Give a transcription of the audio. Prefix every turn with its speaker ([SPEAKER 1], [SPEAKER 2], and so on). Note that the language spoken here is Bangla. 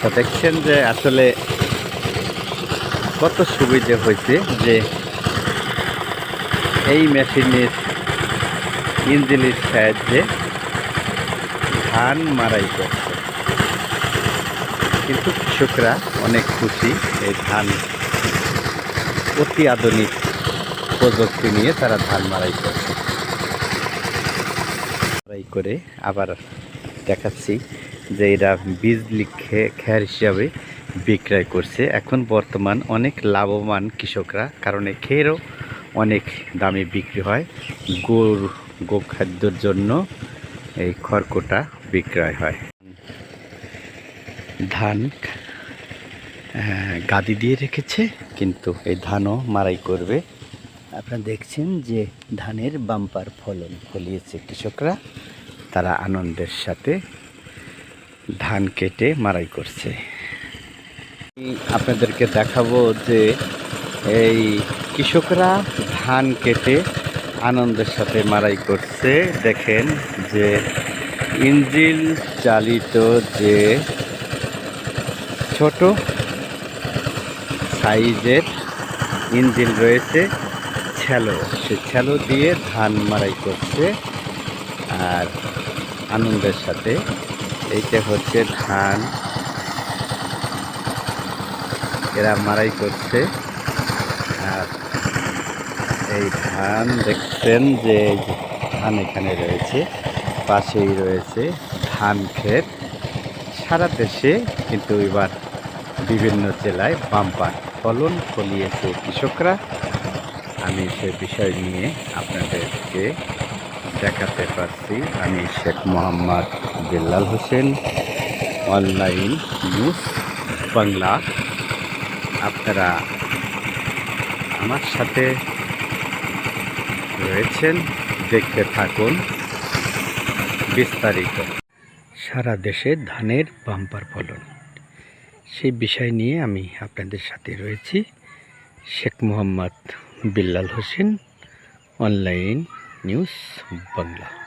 [SPEAKER 1] তো দেখছেন যে আসলে কত সুবিধে হয়েছে যে এই মেশিনের ইঞ্জিনের সাহায্যে ধান মারাই করছে। কিন্তু কৃষকরা অনেক খুশি এই ধান অতি আধুনিক প্রযুক্তি নিয়ে তারা ধান মারাই করছে। করে আবার দেখাচ্ছি যে এরা বিজলি খে- খের হিসাবে বিক্রয় করছে। এখন বর্তমান অনেক লাভবান কৃষকরা, কারণ খেরও অনেক দামে বিক্রি হয়। গরু গোখাদ্যর জন্য এই খড়কোটা বিক্রয় হয়। ধান গাদি দিয়ে রেখেছে, কিন্তু এই ধানও মারাই করবে। আপনারা দেখছেন যে ধানের বাম্পার ফলন ফলিয়েছে কৃষকরা। তারা আনন্দের সাথে ধান কেটে মারাই করছে। আপনাদেরকে দেখাবো যে এই কৃষকরা ধান কেটে আনন্দের সাথে মারাই করছে। দেখেন যে ইঞ্জিল চালিত যে ছোট সাইজের ইঞ্জিন রয়েছে, ছ্যালো। সে ছ্যালো দিয়ে ধান মারাই করছে আর আনন্দের সাথে এইটা হচ্ছে ধান। এরা মারাই করছে। আর এই ধান, দেখছেন যে ধান এখানে রয়েছে, পাশেই রয়েছে ধান ক্ষেত। সারা দেশে কিন্তু এবার বিভিন্ন জেলায় বাম্পার ফলন ফলিয়েছে কৃষকরা। আমি সে বিষয় নিয়ে আপনাদেরকে দেখাতে পারছি। আমি শেখ মোহাম্মদ বিল্লাল হোসেন, অনলাইন নিউজ বাংলা। আপনারা আমার সাথে রয়েছেন, দেখতে থাকুন বিস্তারিত। সারা দেশে ধানের বাম্পার ফলন। সেই বিষয় নিয়ে আমি আপনাদের সাথে রয়েছি, শেখ মোহাম্মদ বিল্লাল হোসেন, অনলাইন নিউজ বাংলা